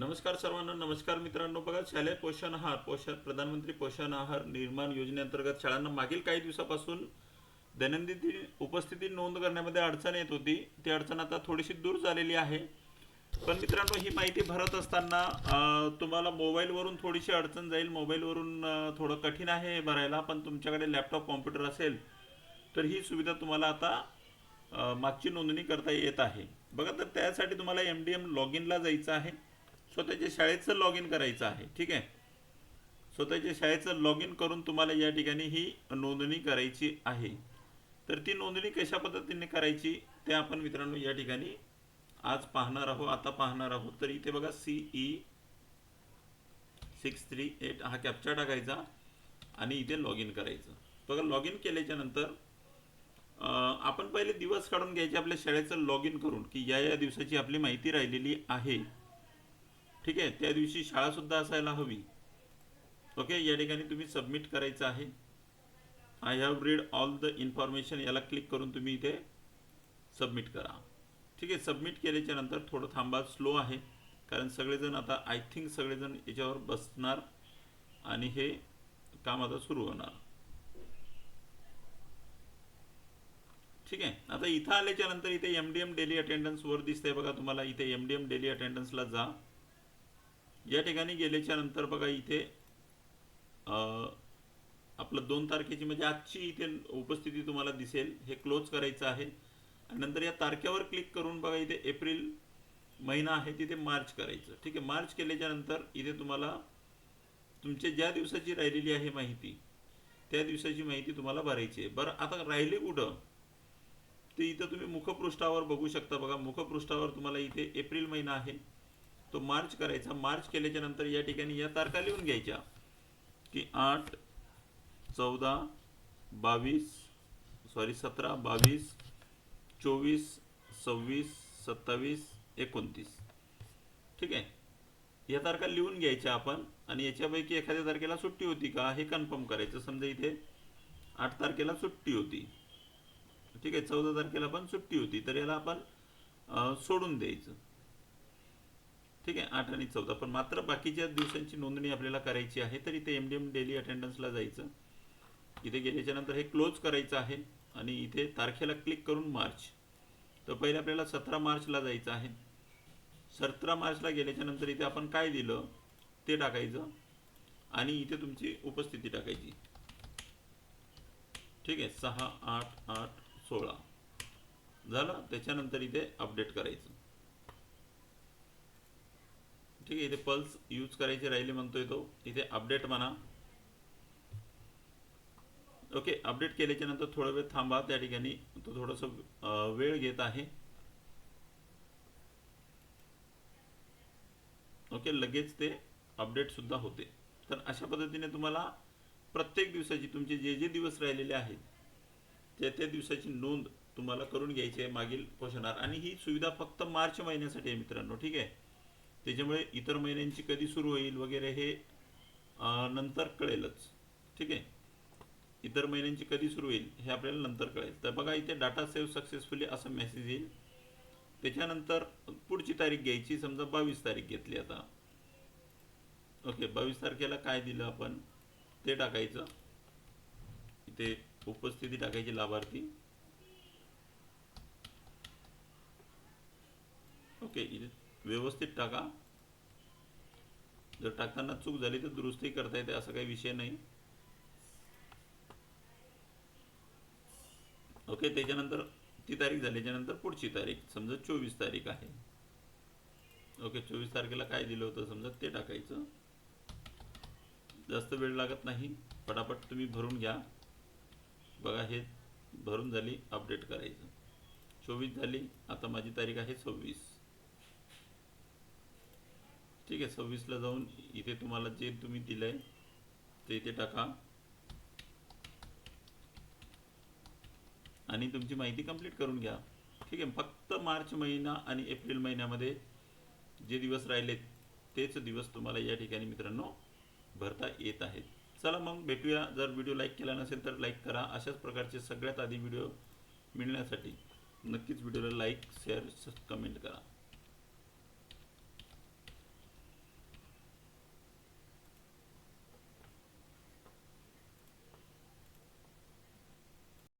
नमस्कार सर्वांना नमस्कार मित्रांनो. बघा शालेय पोषण आहार पोषण प्रधानमंत्री पोषण आहार निर्माण योजनेअंतर्गत शाळांना मागील काही दिवसापासून दैनंदिन उपस्थिती नोंद करण्यामध्ये अडचण येत होती. ती अडचण आता थोडीशी दूर झालेली आहे. पण मित्रांनो ही माहिती भरत असताना तुम्हाला मोबाईलवरून थोडीशी अडचण जाईल. मोबाईलवरून थोडं कठीण आहे हे भरायला पण तुमच्याकडे लॅपटॉप कॉम्प्युटर असेल तर ही सुविधा तुम्हाला आता मागची नोंदणी करता येत आहे. बघा तर त्यासाठी तुम्हाला एम डी एम लॉग इनला जायचं आहे. स्वतःच्या शाळेचं लॉग इन करायचं आहे ठीक आहे? स्वतःच्या शाळेचं लॉग इन करून तुम्हाला या ठिकाणी ही नोंदणी करायची आहे. तर ती नोंदणी कशा पद्धतीने करायची ते आपण मित्रांनो या ठिकाणी आज पाहणार आहोत आता पाहणार आहोत. तर इथे बघा C E six three eight हा कॅप्चा टाकायचा आणि इथे लॉग इन करायचं. बघा लॉग इन केल्याच्यानंतर आपण पहिले दिवस काढून घ्यायचे आपल्या शाळेचं लॉग इन करून की या या दिवसाची आपली माहिती राहिलेली आहे. ठीक आहे त्या दिवशी शाळा सुद्धा असायला हवी. ओके या ठिकाणी तुम्ही सबमिट करायचं आहे. I have read all the information याला क्लिक करून तुम्ही इथे सबमिट करा. ठीक आहे सबमिट केल्याच्यानंतर थोडं थांबा स्लो आहे. कारण सगळेजण आता आय थिंक सगळेजण याच्यावर बसणार आणि हे काम आता सुरू होणार. ठीक आहे आता इथं आल्याच्यानंतर इथे एम डी एम डेली अटेंडन्सवर दिसते दिसतंय बघा तुम्हाला. इथे एम डी एम डेली अटेंडन्सला जा. या ठिकाणी गेल्याच्यानंतर बघा इथे अं, आपलं दोन तारखेची म्हणजे आजची इथे उपस्थिती तुम्हाला दिसेल. हे क्लोज करायचं आहे. आणि नंतर या तारखेवर क्लिक करून बघा इथे एप्रिल महिना आहे तिथे मार्च करायचं. ठीक आहे मार्च केल्याच्यानंतर इथे तुम्हाला तुमच्या ज्या दिवसाची राहिलेली आहे माहिती त्या दिवसाची माहिती तुम्हाला भरायची आहे. बरं आता राहिले कुठं? ते इथं तुम्ही मुखपृष्ठावर बघू शकता बघा. मुखपृष्ठावर तुम्हाला इथे एप्रिल महिना आहे. तो मार्च करायचा. मार्च केल्याच्यानंतर या ठिकाणी या तारखा लिहून घ्यायच्या. की आठ चौदा बावीस सॉरी सतरा बावीस चोवीस सव्वीस सत्तावीस एकोणतीस. ठीक आहे? या तारखा लिहून घ्यायच्या आपण आणि याच्यापैकी एखाद्या तारखेला सुट्टी होती का हे कन्फर्म करायचं. समजा इथे आठ तारखेला सुट्टी होती. ठीक आहे? चौदा तारखेला पण सुट्टी होती. तर याला आपण सोडून द्यायचं. ठीक आहे आठ आणि चौदा. पण मात्र बाकीच्या दिवसांची नोंदणी आपल्याला करायची आहे तर इथे एम डी एम डेली अटेंडन्सला जायचं. इथे गेल्याच्यानंतर हे क्लोज करायचं आहे आणि इथे तारखेला क्लिक करून मार्च तर पहिले आपल्याला सतरा मार्चला जायचं आहे. सतरा मार्चला गेल्याच्यानंतर इथे आपण काय दिलं ते टाकायचं आणि इथे तुमची उपस्थिती टाकायची. ठीक आहे सहा आठ आठ सोळा. झालं? त्याच्यानंतर इथे अपडेट करायचं. ठीक आहे इथे पल्स यूज करायचे राहिले म्हणतोय तो. इथे अपडेट म्हणा. ओके अपडेट केल्याच्यानंतर थोडा वेळ थांबा. त्या ठिकाणी तो थोडंसं वेळ घेत आहे. ओके लगेच ते अपडेट सुद्धा होते. तर अशा पद्धतीने तुम्हाला प्रत्येक दिवसाची तुमचे जे जे दिवस राहिलेले आहेत त्या त्या दिवसाची नोंद तुम्हाला करून घ्यायची आहे मागील क्वेश्चनार आणि ही सुविधा फक्त मार्च महिन्यासाठी आहे मित्रांनो ठीक आहे? त्याच्यामुळे इतर महिन्यांची कधी सुरू होईल वगैरे हे नंतर कळेलच. ठीक आहे? इतर महिन्यांची कधी सुरू होईल हे आपल्याला नंतर कळेल. तर बघा इथे डाटा सेव्ह सक्सेसफुली असं मेसेज येईल. त्याच्यानंतर पुढची तारीख घ्यायची समजा बावीस तारीख घेतली आता. ओके बावीस तारखेला काय दिलं आपण? ते टाकायचं. इथे उपस्थिती टाकायची लाभार्थी. ओके इथे व्यवस्थित टाका. जर टाकताना चूक झाली तर दुरुस्ती करता येते असा काही विषय नाही. ओके त्याच्यानंतर ती तारीख झाल्याच्यानंतर पुढची तारीख. समजा चोवीस तारीख आहे. ओके चोवीस तारखेला काय दिलं होतं? समजा ते टाकायचं. जास्त वेळ लागत नाही. पटापट तुम्ही भरून घ्या. बघा हे भरून झाली अपडेट करायचं. चोवीस झाली आता माझी तारीख आहे सव्वीस. ठीक आहे सव्वीसला जाऊन इथे तुम्हाला जे तुम्ही दिलंय ते इथे टाका. आणि तुमची माहिती कंप्लीट करून घ्या. ठीक आहे फक्त मार्च महिना आणि एप्रिल महिन्यामध्ये जे दिवस राहिलेत तेच दिवस तुम्हाला या ठिकाणी मित्रांनो भरता येत आहेत. चला मग भेटूया. जर व्हिडिओ लाईक केला नसेल तर लाईक करा. अशाच प्रकारचे सगळ्यात आधी व्हिडिओ मिळण्यासाठी नक्कीच व्हिडिओला लाईक शेअर कमेंट करा.